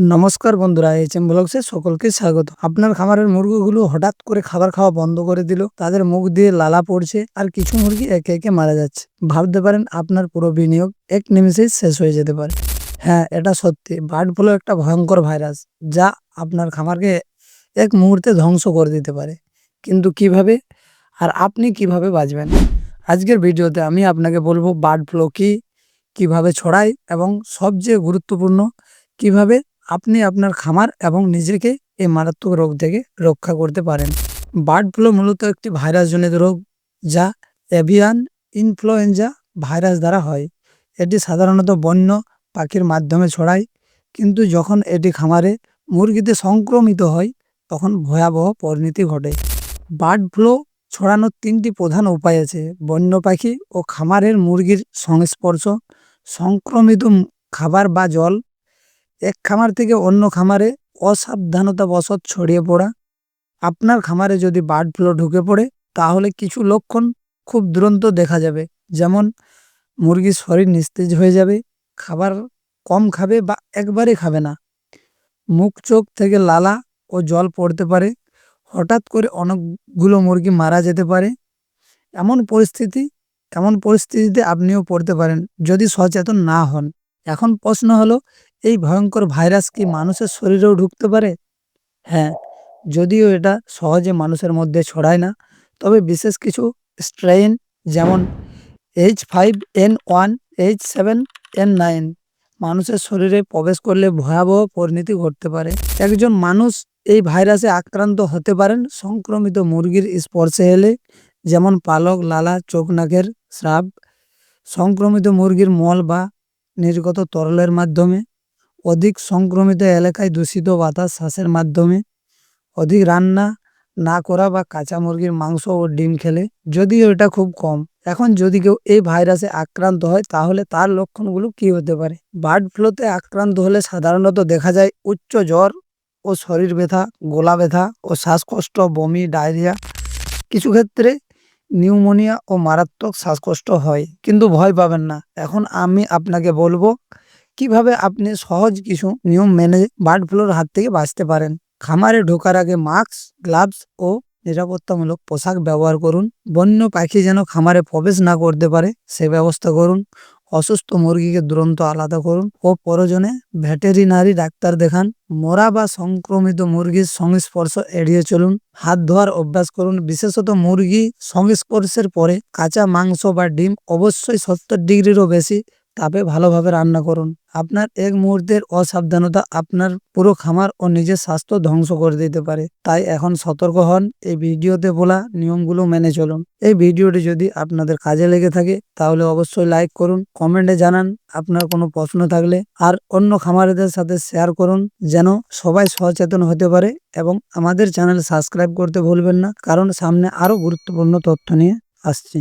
নমস্কার বন্ধুরা H M ব্লগসে সকলকে স্বাগত। আপনার খামারের মুরগিগুলো হঠাৎ করে খাবার খাওয়া বন্ধ করে দিল। তাদের মুখ দিয়ে লালা পড়ছে আর কিছু মুরগি একে একে মারা যাচ্ছে। ভাবতে পারেন আপনার পুরো বিনিয়োগ এক নিমিষেই শেষ হয়ে যেতে পারে। হ্যাঁ এটা সত্যি। বার্ড ফ্লু একটা ভয়ঙ্কর ভাইরাস যা আপনার খামারকে এক মুহূর্তে ধ্বংস করে দিতে পারে। কিন্তু কীভাবে আর আপনি কীভাবে বাঁচবেন? আজকের ভিডিওতে আমি আপনাকে বলব বার্ড ফ্লু কী, কীভাবে ছড়ায় এবং সবচেয়ে গুরুত্বপূর্ণ কীভাবে আপনি আপনার খামার এবং নিজেকে এই মারাত্মক রোগ থেকে রক্ষা করতে পারেন। বার্ড ফ্লু মূলত একটি ভাইরাসজনিত রোগ যা এভিয়ান ইনফ্লুয়েঞ্জা ভাইরাস দ্বারা হয়। এটি সাধারণত বন্য পাখির মাধ্যমে ছড়ায়, কিন্তু যখন এটি খামারে মুরগিতে সংক্রমিত হয়, তখন ভয়াবহ পরিণতি ঘটে। বার্ড ফ্লু ছড়ানোর তিনটি প্রধান উপায় আছে। বন্য পাখি ও খামারের মুরগির সংস্পর্শ, সংক্রমিত খাবার বা জল এক খামার থেকে অন্য খামারে অসাবধানতাবশত ছড়িয়ে পড়া। আপনার খামারে যদি বার্ড ফ্লু ঢুকে পড়ে, তাহলে কিছু লক্ষণ খুব দুরন্ত দেখা যাবে। যেমন মুরগির শরীর নিস্তেজ হয়ে যাবে, খাবার কম খাবে বা একবারে খাবে না। মুখ, চোখ থেকে লালা ও জল পড়তে পারে। হঠাৎ করে অনেকগুলো মুরগি মারা যেতে পারে। এমন পরিস্থিতি, এমন পরিস্থিতিতে আপনিও পড়তে পারেন যদি সচেতন না হন। এখন প্রশ্ন হলো এই ভয়ঙ্কর ভাইরাস কি মানুষের শরীরেও ঢুকতে পারে? হ্যাঁ যদিও এটা সহজে মানুষের মধ্যে ছড়ায় না, তবে বিশেষ কিছু স্ট্রেইন যেমন H five N one H seven N nine মানুষের শরীরে প্রবেশ করলে ভয়াবহ পরিণতি ঘটতে পারে। একজন মানুষ এই ভাইরাসে আক্রান্ত হতে পারেন সংক্রমিত মুরগির স্পর্শে এলে, যেমন পালক, লালা, চোখ, নাকের স্রাব, সংক্রমিত মুরগির মল বা নির্গত তরলের মাধ্যমে। অধিক সংক্রমিত এলাকায় দূষিত বাতাস শ্বাসের মাধ্যমে, অধিক রান্না না করা বা কাঁচা মুরগির মাংস ও ডিম খেলে, যদিও এটা খুব কম। এখন যদি কেউ এই ভাইরাসে আক্রান্ত হয়, তাহলে তার লক্ষণগুলো কি হতে পারে? বার্ড ফ্লুতে আক্রান্ত হলে সাধারণত দেখা যায় উচ্চ জ্বর ও শরীর ব্যথা, গোলা ব্যথা ও শ্বাসকষ্ট, বমি, ডায়রিয়া। কিছু ক্ষেত্রে নিউমোনিয়া ও মারাত্মক শ্বাসকষ্ট হয়, কিন্তু ভয় পাবেন না। এখন আমি আপনাকে বলব কীভাবে আপনি সহজ কিছু নিয়ম মেনে বার্ড ফ্লুর হাত থেকে বাঁচতে পারেন? খামারে ঢোকার আগে মাস্ক, গ্লাভস ও নিরাপত্তামূলক পোশাক ব্যবহার করুন। বন্য পাখি যেন খামারে প্রবেশ না করতে পারে, সে ব্যবস্থা করুন। অসুস্থ মুরগিকে দুরন্ত আলাদা করুন ও প্রয়োজনে ভেটেরিনারি ডাক্তার দেখান। মরা বা সংক্রমিত মুরগির সংস্পর্শ এড়িয়ে চলুন। হাত ধোয়ার অভ্যাস করুন। বিশেষত মুরগি সংস্পর্শের পরে কাঁচা মাংস বা ডিম অবশ্যই সত্তর ডিগ্রিরও বেশি তাপে ভালোভাবে রান্না করুন। আপনার এক মুহূর্তের অসাবধানতা আপনার পুরো খামার ও নিজের স্বাস্থ্য ধ্বংস করে দিতে পারে। তাই এখন সতর্ক হন, এই ভিডিওতে বলা নিয়মগুলো মেনে চলুন। এই ভিডিওটি যদি আপনাদের কাজে লেগে থাকে, তাহলে অবশ্যই লাইক করুন, কমেন্টে জানান আপনার কোনো প্রশ্ন থাকলে, আর অন্য খামারিদের সাথে শেয়ার করুন যেন সবাই সচেতন হতে পারে এবং আমাদের চ্যানেল সাবস্ক্রাইব করতে ভুলবেন না, কারণ সামনে আরও গুরুত্বপূর্ণ তথ্য নিয়ে আসছি।